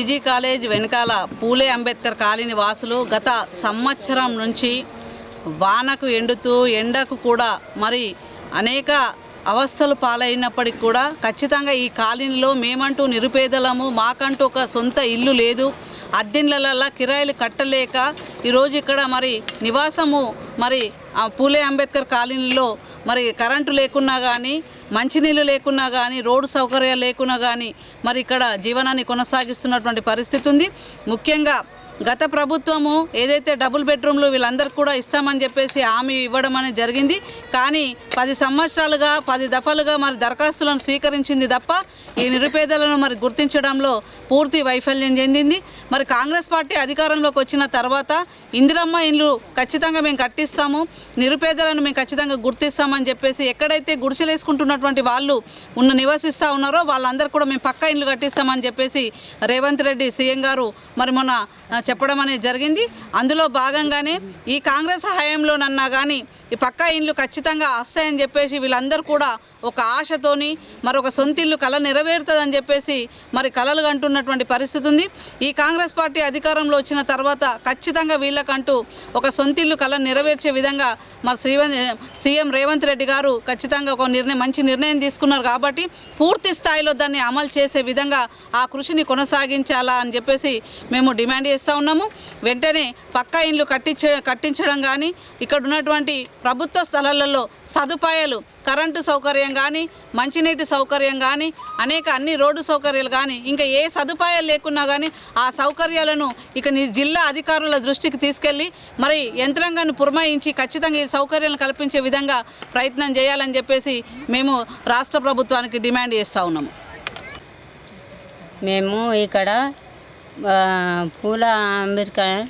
GG college వెనకాల పూలే Ambedkar colony వాసులు గత సంవత్సరం నుంచి వానకు ఎండుతూ ఎండకు కూడా మరి అనేక అవస్థలు పాలైనప్పటికి కూడా ఖచ్చితంగా ఈ కాలనీలో మేమంటూ నిరుపేదలము మాకంటూ ఒక సొంత ఇల్లు లేదు. అద్దెన్లలల్లా కిరాయిలు కట్టలేక ఈరోజు ఇక్కడ మరి నివాసము మరి ఆ పూలే అంబేద్కర్ కాలనీలో మరి కరెంటు లేకున్నా కానీ మంచినీళ్ళు లేకున్నా కానీ రోడ్డు సౌకర్యాలు లేకున్నా కానీ మరి ఇక్కడ జీవనాన్ని కొనసాగిస్తున్నటువంటి పరిస్థితి ఉంది. ముఖ్యంగా గత ప్రభుత్వము ఏదైతే డబుల్ బెడ్రూమ్లు వీళ్ళందరికీ కూడా ఇస్తామని చెప్పేసి హామీ ఇవ్వడం అనేది జరిగింది. కానీ పది సంవత్సరాలుగా పది దఫలుగా మరి దరఖాస్తులను స్వీకరించింది తప్ప ఈ నిరుపేదలను మరి గుర్తించడంలో పూర్తి వైఫల్యం చెందింది. మరి కాంగ్రెస్ పార్టీ అధికారంలోకి వచ్చిన తర్వాత ఇందిరమ్మ ఇండ్లు ఖచ్చితంగా మేము కట్టిస్తాము నిరుపేదలను మేము ఖచ్చితంగా గుర్తిస్తామని చెప్పేసి ఎక్కడైతే గుడిసెలు వేసుకుంటున్నటువంటి వాళ్ళు ఉన్న నివసిస్తూ ఉన్నారో వాళ్ళందరూ కూడా మేము పక్క ఇండ్లు కట్టిస్తామని చెప్పేసి రేవంత్ రెడ్డి సీఎం గారు మరి మొన్న చెప్పడం అనేది జరిగింది. అందులో భాగంగానే ఈ కాంగ్రెస్ హయాంలోనన్నా కానీ ఈ పక్కా ఇండ్లు ఖచ్చితంగా వస్తాయని చెప్పేసి వీళ్ళందరూ కూడా ఒక ఆశతోని మరొక సొంతిల్లు కళ నెరవేరుతుందని చెప్పేసి మరి కళలు అంటున్నటువంటి పరిస్థితి ఉంది. ఈ కాంగ్రెస్ పార్టీ అధికారంలో వచ్చిన తర్వాత ఖచ్చితంగా వీళ్ళకంటూ ఒక సొంతిల్లు కళ నెరవేర్చే విధంగా మరి శ్రీవన్ సీఎం రేవంత్ రెడ్డి గారు ఖచ్చితంగా ఒక నిర్ణయం మంచి నిర్ణయం తీసుకున్నారు కాబట్టి పూర్తి స్థాయిలో దాన్ని అమలు చేసే విధంగా ఆ కృషిని కొనసాగించాలా అని చెప్పేసి మేము డిమాండ్ చేస్తూ ఉన్నాము. వెంటనే పక్కా ఇండ్లు కట్టించ కట్టించడం కానీ ఇక్కడ ఉన్నటువంటి ప్రభుత్వ స్థలాలలో సదుపాయాలు కరెంటు సౌకర్యం కానీ మంచినీటి సౌకర్యం కానీ అనేక అన్ని రోడ్డు సౌకర్యాలు కానీ ఇంకా ఏ సదుపాయాలు లేకున్నా కానీ ఆ సౌకర్యాలను ఇక నీ జిల్లా అధికారుల దృష్టికి తీసుకెళ్ళి మరి యంత్రాంగాన్ని పురమాయించి ఖచ్చితంగా ఈ సౌకర్యాలను కల్పించే విధంగా ప్రయత్నం చేయాలని చెప్పేసి మేము రాష్ట్ర ప్రభుత్వానికి డిమాండ్ చేస్తూ ఉన్నాము. మేము ఇక్కడ పూల అంబేద్కర్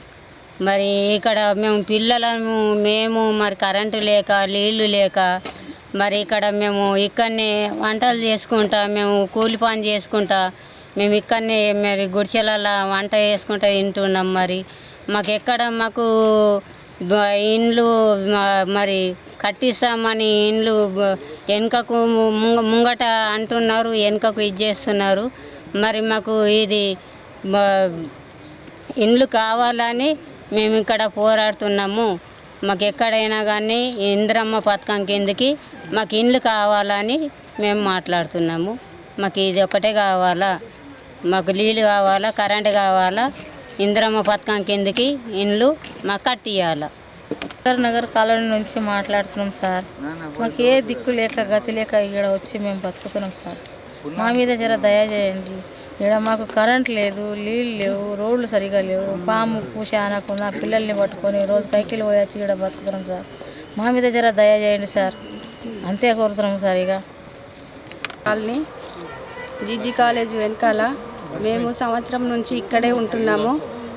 మరి ఇక్కడ మేము పిల్లలను మేము మరి కరెంటు లేక నీళ్ళు లేక మరి ఇక్కడ మేము ఇక్కడనే వంటలు చేసుకుంటా మేము కూలి పని చేసుకుంటా మేము ఇక్కడనే మరి గుడిసెలలో వంట చేసుకుంటా తింటున్నాం మరి. మాకు ఎక్కడ మాకు ఇండ్లు మరి కట్టిస్తామని ఇండ్లు వెనుకకు ముంగట అంటున్నారు వెనుకకు ఇది చేస్తున్నారు. మరి మాకు ఇది ఇండ్లు కావాలని మేము ఇక్కడ పోరాడుతున్నాము. మాకు ఎక్కడైనా కానీ ఇందిరమ్మ పథకం కిందకి మాకు ఇండ్లు కావాలని మేము మాట్లాడుతున్నాము. మాకు ఇది ఒకటే కావాలా? మాకు నీళ్ళు కావాలా? కరెంటు కావాలా? ఇందిరమ్మ పథకం కిందకి ఇండ్లు మాకు కట్టియాల నగర్ నగర్ కాలనీ నుంచి మాట్లాడుతున్నాం సార్. మాకు ఏ దిక్కు లేక గతి లేక ఇక్కడ వచ్చి మేము బతుకుతున్నాం సార్. మా మీద జర దయ చేయండి. ఇక్కడ మాకు కరెంట్ లేదు నీళ్ళు లేవు రోడ్లు సరిగా లేవు. పాము పూస అనకుండా పిల్లల్ని పట్టుకొని రోజు కైకిలు పోయి వచ్చి ఇక్కడ బతుకుతున్నాం సార్. మా మీద జర దయ చేయండి సార్. అంతే కోరుతున్నాం సార్ ఇక. కాలనీ జీజీ కాలేజ్ వెనకాల మేము సంవత్సరం నుంచి ఇక్కడే ఉంటున్నాము.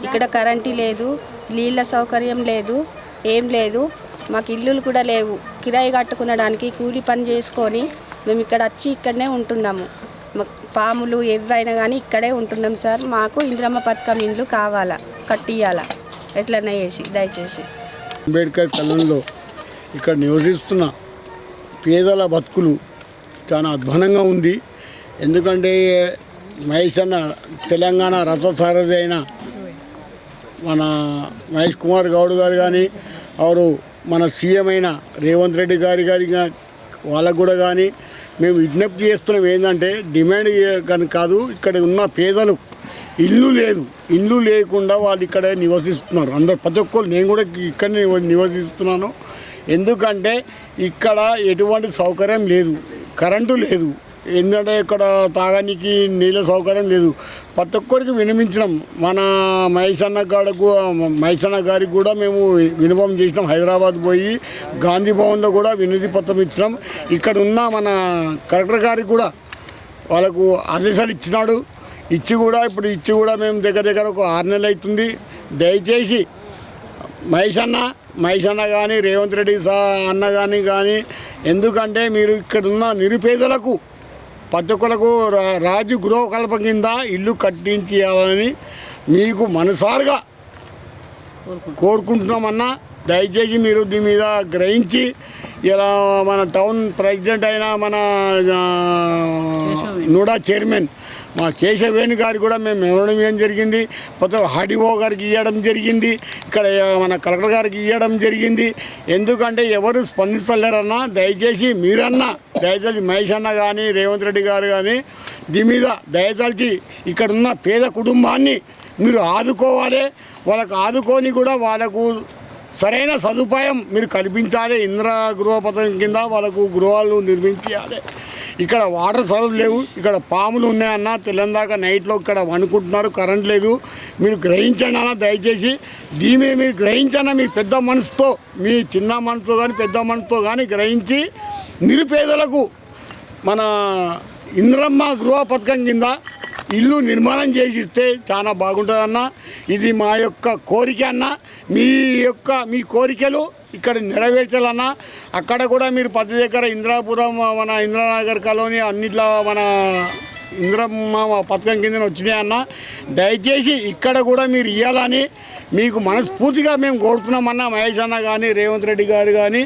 ఇక్కడ కరెంటు లేదు నీళ్ళ సౌకర్యం లేదు ఏం లేదు. మాకు ఇల్లులు కూడా లేవు. కిరాయి కట్టుకునడానికి కూలి పని చేసుకొని మేము ఇక్కడ వచ్చి ఇక్కడనే ఉంటున్నాము. పాములు ఏవైనా కానీ ఇక్కడే ఉంటున్నాం సార్. మాకు ఇంద్రమ్మ పథకం ఇండ్లు కావాలా? కట్టియాలా ఎట్లన్నా చేసి దయచేసి. అంబేద్కర్ కళ్ళంలో ఇక్కడ నివసిస్తున్న పేదల బతుకులు చాలా అధ్వానంగా ఉంది. ఎందుకంటే మహేష్ అన్న తెలంగాణ రథసారథి అయిన మన మహేష్ కుమార్ గౌడ్ గారు కానీ వారు మన సీఎం అయిన రేవంత్ రెడ్డి గారి గారి వాళ్ళకు కూడా కానీ మేము విజ్ఞప్తి చేస్తున్నాం ఏంటంటే డిమాండ్ కానీ కాదు ఇక్కడ ఉన్న పేదలు ఇల్లు లేదు. ఇల్లు లేకుండా వాళ్ళు ఇక్కడే నివసిస్తున్నారు. అందరు ప్రతి ఒక్కరు నేను కూడా ఇక్కడనే నివసిస్తున్నాను. ఎందుకంటే ఇక్కడ ఎటువంటి సౌకర్యం లేదు. కరెంటు లేదు. ఎందుకంటే ఇక్కడ తాగడానికి నీళ్ళ సౌకర్యం లేదు. ప్రతి ఒక్కరికి వినిపించినాం. మన మైసన్న అన్న గాడకు మహేష్ గారికి కూడా మేము వినపం చేసినాం. హైదరాబాద్ పోయి గాంధీ భవన్లో కూడా వినతి పత్రం ఇచ్చినాం. ఇక్కడ ఉన్న మన కలెక్టర్ గారికి కూడా వాళ్ళకు ఆదేశాలు ఇచ్చినాడు. ఇచ్చి కూడా ఇప్పుడు ఇచ్చి కూడా మేము దగ్గర దగ్గర ఒక ఆరు నెలలు అవుతుంది. దయచేసి మహేష్ అన్న అన్న కానీ రేవంత్ రెడ్డి సా అన్న కానీ కానీ ఎందుకంటే మీరు ఇక్కడున్న నిరుపేదలకు రా- రాజు గృహకల్ప కింద ఇల్లు కట్టించాలని మీకు మనసారుగా కోరుకుంటున్నామన్నా దయచేసి మీరు దీని మీద గ్రహించి ఇలా మన టౌన్ ప్రెసిడెంట్ అయిన మన నూడా చైర్మన్ మా కేశవేణి గారు కూడా మేము ఇవ్వడం ఏం జరిగింది కొత్త హాడిఓ గారికి ఇవ్వడం జరిగింది ఇక్కడ మన కలెక్టర్ గారికి ఇవ్వడం జరిగింది. ఎందుకంటే ఎవరు స్పందిస్తలేరన్నా దయచేసి మీరన్నా దయచేసి మహేష్ అన్న కానీ రేవంత్ రెడ్డి గారు కానీ దీని మీద దయచేసి ఇక్కడ ఉన్న పేద కుటుంబాన్ని మీరు ఆదుకోవాలి. వాళ్ళకు ఆదుకొని కూడా వాళ్ళకు సరైన సదుపాయం మీరు కల్పించాలి. ఇంద్ర గృహ పథకం కింద వాళ్ళకు గృహాలు నిర్మించాలి. ఇక్కడ వాటర్ సర్వ్ లేవు. ఇక్కడ పాములు ఉన్నాయన్న తెల్లందాక నైట్లో ఇక్కడ వణుకుంటున్నారు. కరెంట్ లేదు. మీరు గ్రహించండి అన్న దయచేసి. దీని మీద మీరు గ్రహించన్న మీ పెద్ద మనసుతో మీ చిన్న మనసుతో కానీ పెద్ద మనసుతో కానీ గ్రహించి నిరుపేదలకు మన ఇంద్రమ్మ గృహ పథకం కింద ఇల్లు నిర్మాణం చేసి ఇస్తే చాలా బాగుంటుందన్న. ఇది మా యొక్క కోరిక అన్న. మీ యొక్క మీ కోరికలు ఇక్కడ నెరవేర్చాలన్నా. అక్కడ కూడా మీరు పది దగ్గర ఇంద్రాపురం మన ఇంద్రానగర్ కాలనీ అన్నిట్లో మన ఇంద్రమ్మ పథకం కింద వచ్చినాయన్న దయచేసి ఇక్కడ కూడా మీరు ఇవ్వాలని మీకు మనస్ఫూర్తిగా మేము కోరుతున్నామన్నా. మహేష్ అన్న కానీ రేవంత్ రెడ్డి గారు కానీ